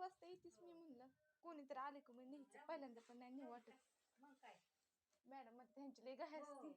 दीड वाजता येतेस मी म्हणलं. कोणीतरी आले का मग न्यायचं? पहिल्यांदा पण नाही नेऊ वाटत. मग काय? मॅडम मग त्यांची लई घाय हो. असते.